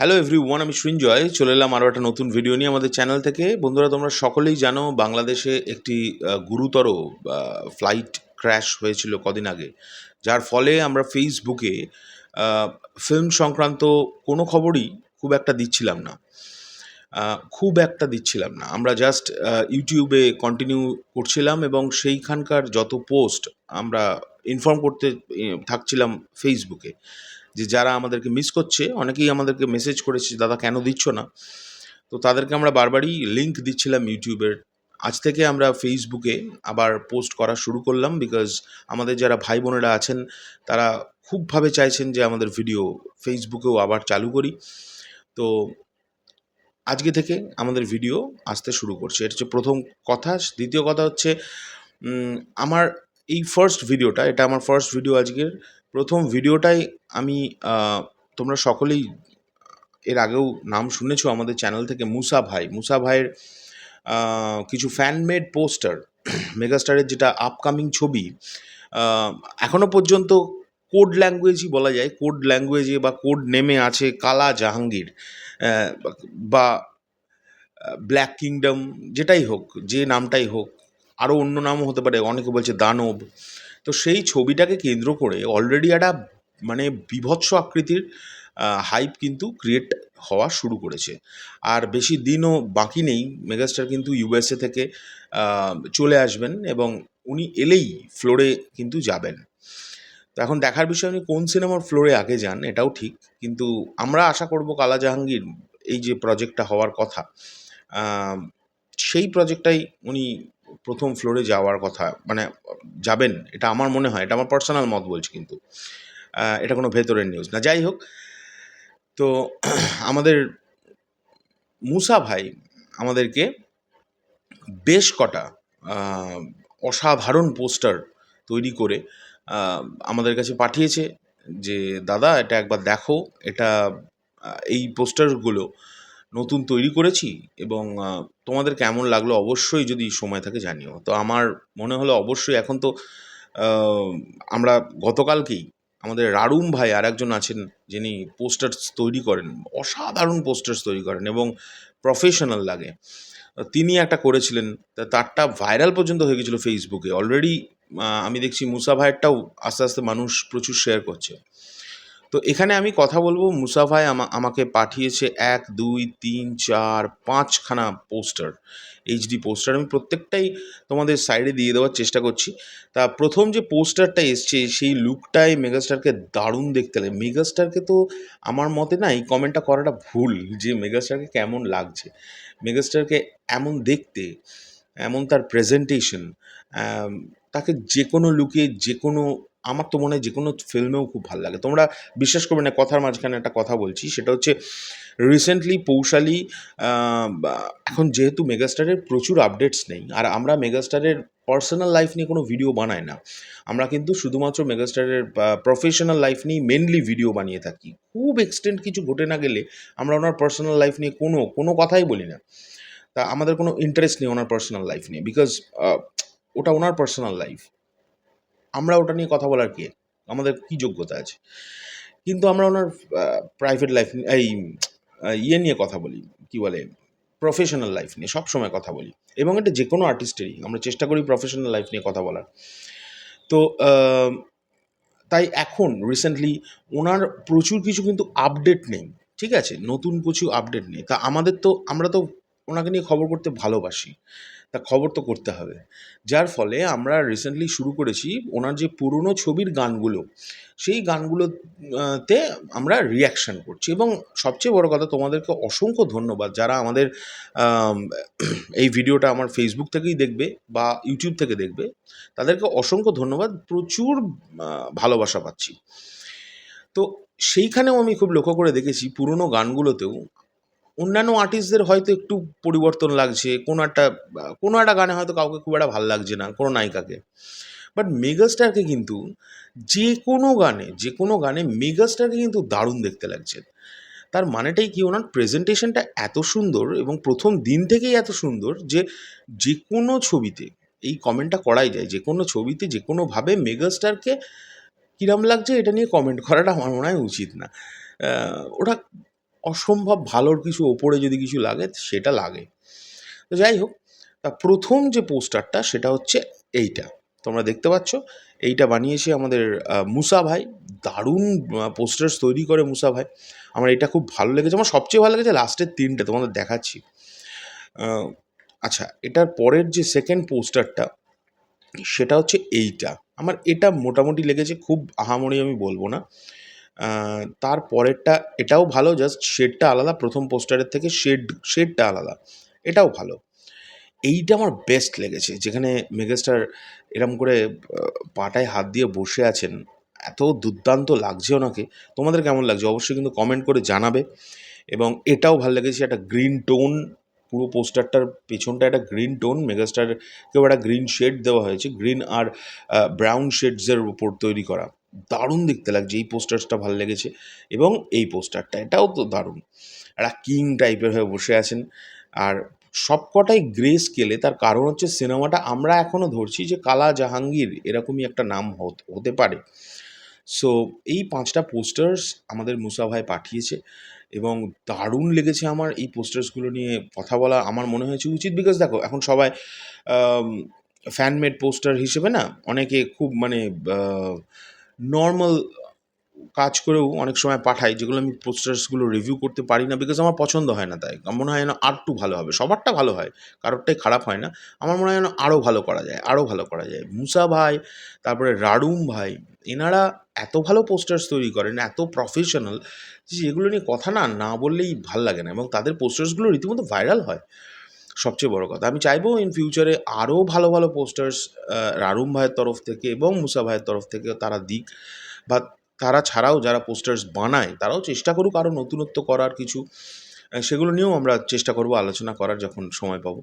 Hello every one আমি সৃঞ্জয় চলে এলাম আরও একটা নতুন ভিডিও নিয়ে আমাদের চ্যানেল থেকে। বন্ধুরা, তোমরা সকলেই জানো বাংলাদেশে একটি গুরুতর ফ্লাইট ক্র্যাশ হয়েছিল কদিন আগে। যার ফলে আমরা ফেসবুকে ফিল্ম সংক্রান্ত কোনো খবরই খুব একটা দিচ্ছিলাম না। খুব একটা দিচ্ছিলাম না। আমরা জাস্ট ইউটিউবে কন্টিনিউ করছিলাম এবং সেইখানকার যত পোস্ট আমরা ইনফর্ম করতে থাকছিলাম ফেসবুকে যে যারা আমাদেরকে মিস করছে, অনেকেই আমাদেরকে মেসেজ করেছে, দাদা, কেন দিচ্ছ না? তো তাদেরকে আমরা বারবারই লিঙ্ক দিচ্ছিলাম ইউটিউবের আজ থেকে আমরা ফেসবুকে আবার পোস্ট করা শুরু করলাম বিকজ আমাদের যারা ভাই বোনেরা আছেন, তারা খুবভাবে চাইছেন যে আমাদের ভিডিও ফেসবুকেও আবার চালু করি। তো আজকে থেকে আমাদের ভিডিও আসতে শুরু করছে। এটা হচ্ছে প্রথম কথা। দ্বিতীয় কথা হচ্ছে আমার এই ফার্স্ট ভিডিওটা এটা আমার ফার্স্ট ভিডিও আজকের। প্রথম ভিডিওটাই আমি তোমরা সকলেই এর আগেও নাম শুনেছো আমাদের চ্যানেল থেকে মুসা ভাই। মুসা ভাইয়ের কিছু ফ্যানমেড পোস্টার মেগাস্টারের যেটা আপকামিং ছবি আহ, এখনও পর্যন্ত কোড ল্যাঙ্গুয়েজই বলা যায় কোড ল্যাঙ্গুয়েজে বা কোড নেমে আছে কালা জাহাঙ্গীর বা ব্ল্যাক কিংডম যেটাই হোক যে নামটাই হোক আরও অন্য নামও হতে পারে অনেকে বলছে দানব তো সেই ছবিটাকে কেন্দ্র করে অলরেডি একটা মানে বিভৎস আকৃতির হাইপ কিন্তু ক্রিয়েট হওয়া শুরু করেছে। আর বেশি দিনও বাকি নেই মেগাস্টার কিন্তু ইউএসএ থেকে চলে আসবেন এবং উনি এলেই ফ্লোরে কিন্তু যাবেন। তো এখন দেখার বিষয় উনি কোন সিনেমার ফ্লোরে আগে যান, এটাও ঠিক, কিন্তু আমরা আশা করব কালা জাহাঙ্গীর এই যে প্রজেক্টটা হওয়ার কথা সেই প্রজেক্টটাই উনি প্রথম ফ্লোরে যাওয়ার কথা মানে যাবেন, এটা আমার মনে হয়, এটা আমার পার্সোনাল মত বলছি কিন্তু এটা কোনো ভেতরের নিউজ না। যাই হোক, তো আমাদের মুসা ভাই আমাদেরকে বেশ কটা অসাধারণ পোস্টার তৈরি করে আমাদের কাছে পাঠিয়েছে যে, দাদা, এটা একবার দেখো, এটা এই পোস্টারগুলো নতুন তৈরি করেছি এবং তোমাদের কেমন লাগল অবশ্যই যদি সময় থাকে জানিও। তো আমার মনে হলো অবশ্যই এখন তো আমরা গতকালকেই আমাদের রারুম ভাই আর একজন আছেন যিনি পোস্টার্স তৈরি করেন, অসাধারণ পোস্টার্স তৈরি করেন এবং প্রফেশনাল লাগে। তিনি একটা করেছিলেন, তা তারটা ভাইরাল পর্যন্ত হয়ে গেছিল ফেসবুকে। অলরেডি আমি দেখছি মুসা ভাইয়েরটাও আস্তে আস্তে মানুষ প্রচুর শেয়ার করছে। তো এখানে আমি কথা বলব। মুসা ভাই আমা- আমাকে পাঠিয়েছে এক, দুই, তিন, চার, পাঁচখানা পোস্টার, এইচডি পোস্টার। আমি প্রত্যেকটাই তোমাদের সাইডে দিয়ে দেওয়ার চেষ্টা করছি। তা প্রথম যে পোস্টারটা এসছে, সেই লুকটাই মেগাস্টারকে দারুণ দেখতে লাগে। মেগাস্টারকে তো আমার মতে না, এই কমেন্টটা করাটা ভুল যে মেগাস্টারকে কেমন লাগছে। মেগাস্টারকে এমন দেখতে, এমন তার প্রেজেন্টেশন তাকে যে কোনো লুকে যে কোনো আমার তো মনে হয় যে কোনো ফিল্মেও খুব ভালো লাগে। তোমরা বিশ্বাস করবে না, কথার মাঝখানে একটা কথা বলছি, সেটা হচ্ছে রিসেন্টলি পৌশালি এখন যেহেতু মেগাস্টারের প্রচুর আপডেটস নেই, আর আমরা মেগাস্টারের পার্সোনাল লাইফ নিয়ে কোনো ভিডিও বানাই না। আমরা কিন্তু শুধুমাত্র মেগাস্টারের প্রফেশনাল লাইফ নিয়ে মেনলি ভিডিও বানিয়ে থাকি। খুব এক্সটেন্ট কিছু ঘটে না গেলে আমরা ওনার পার্সোনাল লাইফ নিয়ে কোনো কোনো কথাই বলি না। তা আমাদের কোনো ইন্টারেস্ট নেই ওনার পার্সোনাল লাইফ নিয়ে বিকজ ওটা ওনার পার্সোনাল লাইফ আমরা ওটা নিয়ে কথা বলার কে? আমাদের কি যোগ্যতা আছে? কিন্তু আমরা ওনার প্রাইভেট লাইফ এই ইয়ে নিয়ে কথা বলি, কি বলে প্রফেশনাল লাইফ নিয়ে, সব সময় কথা বলি। এবং এটা যে কোনো আর্টিস্টেরই আমরা চেষ্টা করি প্রফেশনাল লাইফ নিয়ে কথা বলার। তো তাই এখন রিসেন্টলি ওনার প্রচুর কিছু কিন্তু আপডেট নেই, ঠিক আছে? নতুন কিছু আপডেট নেই। তা আমাদের তো, আমরা তো ওনাকে নিয়ে খবর করতে ভালোবাসি। তা খবর তো করতে হবে। যার ফলে আমরা রিসেন্টলি শুরু করেছি ওনার যে পুরনো ছবির গানগুলো, সেই গানগুলোতে আমরা রিয়াকশন করছি। এবং সবচেয়ে বড় কথা, তোমাদেরকে অসংখ্য ধন্যবাদ যারা আমাদের এই ভিডিওটা আমার ফেসবুক থেকেই দেখবে বা ইউটিউব থেকে দেখবে। তাদেরকে অসংখ্য ধন্যবাদ, প্রচুর ভালোবাসা পাচ্ছি। তো সেইখানেও আমি খুব লক্ষ্য করে দেখেছি পুরনো গানগুলোতেও অন্যান্য আর্টিস্টদের হয়তো একটু পরিবর্তন লাগছে। কোনো একটা কোনো একটা গানে হয়তো কাউকে খুব একটা ভালো লাগছে না, কোনো নায়িকাকে। বাট মেগাস্টারকে কিন্তু যে কোনো গানে, যে কোনো গানে মেগাস্টারকে কিন্তু দারুণ দেখতে লাগছে। তার মানেটাই কি ওনার প্রেজেন্টেশনটা এত সুন্দর এবং প্রথম দিন থেকেই এত সুন্দর যে যে কোনো ছবিতে, এই কমেন্টটা করাই যায়। যে কোনো ছবিতে, যে কোনোভাবে মেগাস্টারকে কিরম লাগছে এটা নিয়ে কমেন্ট করাটা আমার মনে হয় উচিত না। ওটা অসম্ভব ভালোর কিছু ওপরে যদি কিছু লাগে, সেটা লাগে। তো যাই হোক, তা প্রথম যে পোস্টারটা, সেটা হচ্ছে এইটা। তোমরা দেখতে পাচ্ছ, এইটা বানিয়েছে আমাদের মুসা ভাই। দারুণ পোস্টার্স তৈরি করে মুসা ভাই। আমার এটা খুব ভালো লেগেছে। আমার সবচেয়ে ভালো লেগেছে লাস্টের তিনটে, তোমাদের দেখাচ্ছি। আচ্ছা এটার পরের যে সেকেন্ড পোস্টারটা, সেটা হচ্ছে এইটা। আমার এটা মোটামুটি লেগেছে, খুব আহামরি আমি বলব না। তার পরেরটা এটাও ভালো জাস্ট শেডটা আলাদা, প্রথম পোস্টারের থেকে শেড শেডটা আলাদা। এটাও ভালো। এইটা আমার বেস্ট লেগেছে, যেখানে মেগাস্টার এরম করে পাটায় হাত দিয়ে বসে আছেন, এত দুর্দান্ত লাগছে ওনাকে। তোমাদের কেমন লাগছে? অবশ্যই কিন্তু কমেন্ট করে জানাবে। এবং এটাও ভালো লেগেছে, একটা গ্রিন টোন পুরো পোস্টারটার পেছনটা একটা গ্রিন টোন মেগাস্টারকেও একটা গ্রিন শেড দেওয়া হয়েছে গ্রিন আর ব্রাউন শেডসের উপর তৈরি করা। দারুণ দেখতে লাগছে। এই পোস্টারটা ভালো লেগেছে এবং এই পোস্টারটা, এটাও তো দারুণ। একটা কিং টাইপের হয়ে বসে আছেন। আর সবকটাই গ্রে স্কেলে, তার কারণ হচ্ছে সিনেমাটা আমরা এখনও ধরছি যে কালা জাহাঙ্গীর এরকমই একটা নাম হত- পারে। সো এই পাঁচটা পোস্টার্স আমাদের মুসা ভাই পাঠিয়েছে এবং দারুণ লেগেছে আমার এই পোস্টার্সগুলো নিয়ে কথা বলা। আমার মনে হয়েছে উচিত বিকজ দেখো, এখন সবাই ফ্যানমেড পোস্টার হিসেবে না, অনেকে খুব মানে নর্মাল কাজ করেও অনেক সময় পাঠাই, যেগুলো আমি পোস্টার্সগুলো রিভিউ করতে পারি না বিকজ আমার পছন্দ হয় না তাই। মনে হয় যেন আর একটু ভালো হবে। সবারটা ভালো হয়, কারোরটাই খারাপ হয় না। আমার মনে হয় যেন আরও ভালো করা যায় আরও ভালো করা যায়। মুসা ভাই, তারপরে রাডুম ভাই, এনারা এত ভালো পোস্টার্স তৈরি করেন, এত প্রফেশনাল যে এগুলো নিয়ে কথা না না বললেই ভালো লাগে না এবং তাদের পোস্টার্সগুলো রীতিমতো ভাইরাল হয়। সবচেয়ে বড় কথা। আমি চাইব ইন ফিউচারে আরও ভালো ভালো পোস্টার্স রারুম ভাইয়ের তরফ থেকে এবং মুসা ভাইয়ের তরফ থেকে তারা দিক। বা তারা ছাড়াও যারা পোস্টার্স বানায়, তারাও চেষ্টা করুক আরও নতুনত্ব করার কিছু। সেগুলো নিয়েও আমরা চেষ্টা করব আলোচনা করার যখন সময় পাবো।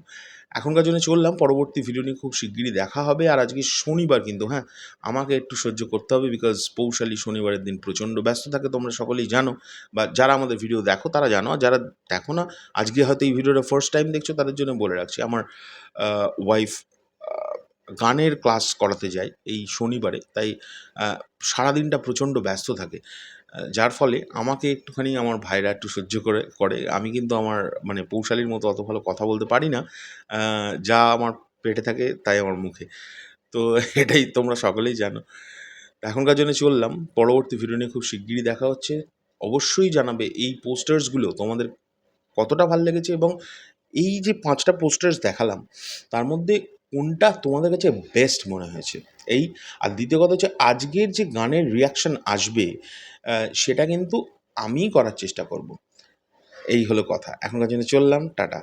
এখনকার জন্য চললাম, পরবর্তী ভিডিও নিয়ে খুব শিগগিরই দেখা হবে। আর আজকে শনিবার কিন্তু হ্যাঁ আমাকে একটু সহ্য করতে হবে বিকজ পৌশালী শনিবারের দিন প্রচণ্ড ব্যস্ত থাকে, তোমরা সকলেই জানো। বা যারা আমাদের ভিডিও দেখো, তারা জানো। যারা দেখো না, আজকে হয়তো এই ভিডিওটা ফার্স্ট টাইম দেখছ, তাদের জন্য বলে রাখছি, আমার ওয়াইফ গানের ক্লাস করাতে যায় এই শনিবারে। তাই সারাদিনটা প্রচণ্ড ব্যস্ত থাকে। যার ফলে আমাকে একটুখানি আমার ভাইরা একটু সহ্য করে করে। আমি কিন্তু আমার মানে পৌশালীর মতো অত ভালো কথা বলতে পারি না যা আমার পেটে থাকে তাই আমার মুখে। তো এটাই তোমরা সকলেই জানো। এখনকার জন্য চললাম পরবর্তী ভিডিও নিয়ে খুব শিগগিরই দেখা হচ্ছে। অবশ্যই জানাবে এই পোস্টার্সগুলো তোমাদের কতটা ভালো লেগেছে এবং এই যে পাঁচটা পোস্টার্স দেখালাম, তার মধ্যে কোনটা তোমাদের কাছে বেস্ট মনে হয়েছে? এই, আর দ্বিতীয় কথা হচ্ছে আজকের যে গানের রিয়াকশন আসবে সেটা কিন্তু আমিই করার চেষ্টা করব। এই হলো কথা। এখনকার জন্য চললাম, টাটা।